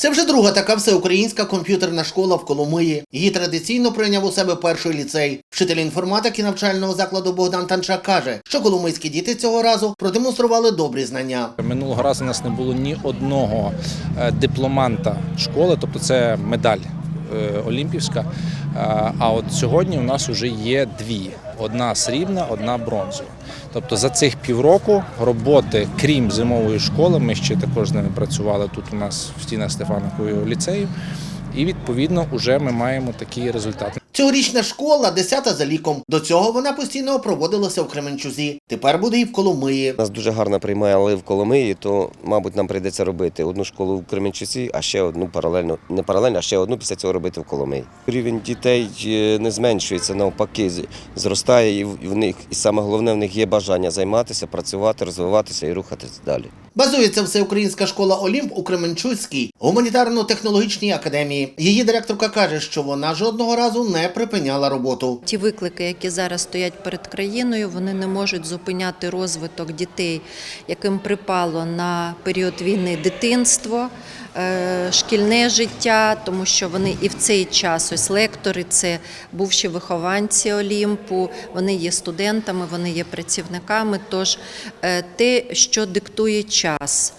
Це вже друга така всеукраїнська комп'ютерна школа в Коломиї. Її традиційно прийняв у себе перший ліцей. Вчитель інформатики навчального закладу Богдан Танчак каже, що коломийські діти цього разу продемонстрували добрі знання. Минулого разу у нас не було ні одного е, дипломанта школи, тобто це медаль олімпівська. Е, А от сьогодні у нас вже є дві: одна срібна, одна бронзова. Тобто за цих півроку роботи, крім зимової школи, ми ще також з ними працювали тут у нас в стінах Стефанокової ліцею. І відповідно вже ми маємо такий результат. Цьогорічна школа десята за ліком. До цього вона постійно проводилася у Кременчузі. Тепер буде і в Коломиї. Нас дуже гарно приймали в Коломиї, то, мабуть, нам прийдеться робити одну школу в Кременчуці, а ще одну паралельно, не паралельно, а ще одну після цього робити в Коломиї. Рівень дітей е, не зменшується, навпаки, зростає, і в і в них, і саме головне, в них є бажання займатися, працювати, розвиватися і рухатися далі. Базується всеукраїнська школа Олімп у Кременчуцькій гуманітарно-технологічній академії. Її директорка каже, що вона жодного разу не припиняла роботу. Ті виклики, які зараз стоять перед країною, вони не можуть зупиняти розвиток дітей, яким припало на період війни дитинство, е, шкільне життя, тому що вони і в цей час, ось лектори, це бувші вихованці Олімпу, вони є студентами, вони є працівниками. Тож е, те, що диктує час.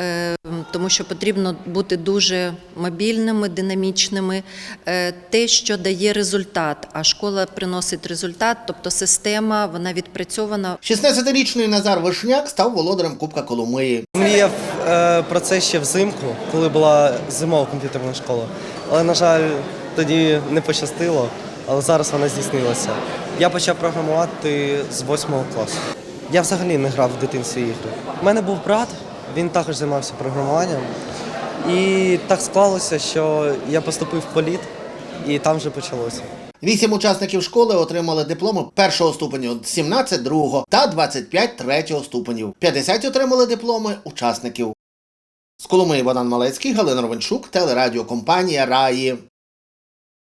Е, Тому що потрібно бути дуже мобільними, динамічними, Е, те, що дає результат. А школа приносить результат, тобто система вона відпрацьована 16-річний Назар Вишняк став володарем Кубка Коломиї. Мріяв е, про це ще взимку, коли була зимова комп'ютерна школа. Але, на жаль, тоді не пощастило, але зараз вона здійснилася. Я почав програмувати з 8 класу. Я взагалі не грав в дитинстві ігри. У мене був брат, він також займався програмуванням. І так склалося, що я поступив в політ, і там вже почалося. Вісім учасників школи отримали дипломи першого ступеню, 17 другого та 25 третього ступенів. 50 отримали дипломи учасників. З Коломиї Богдан Малецький, Галина Ровенчук, телерадіокомпанія Раї.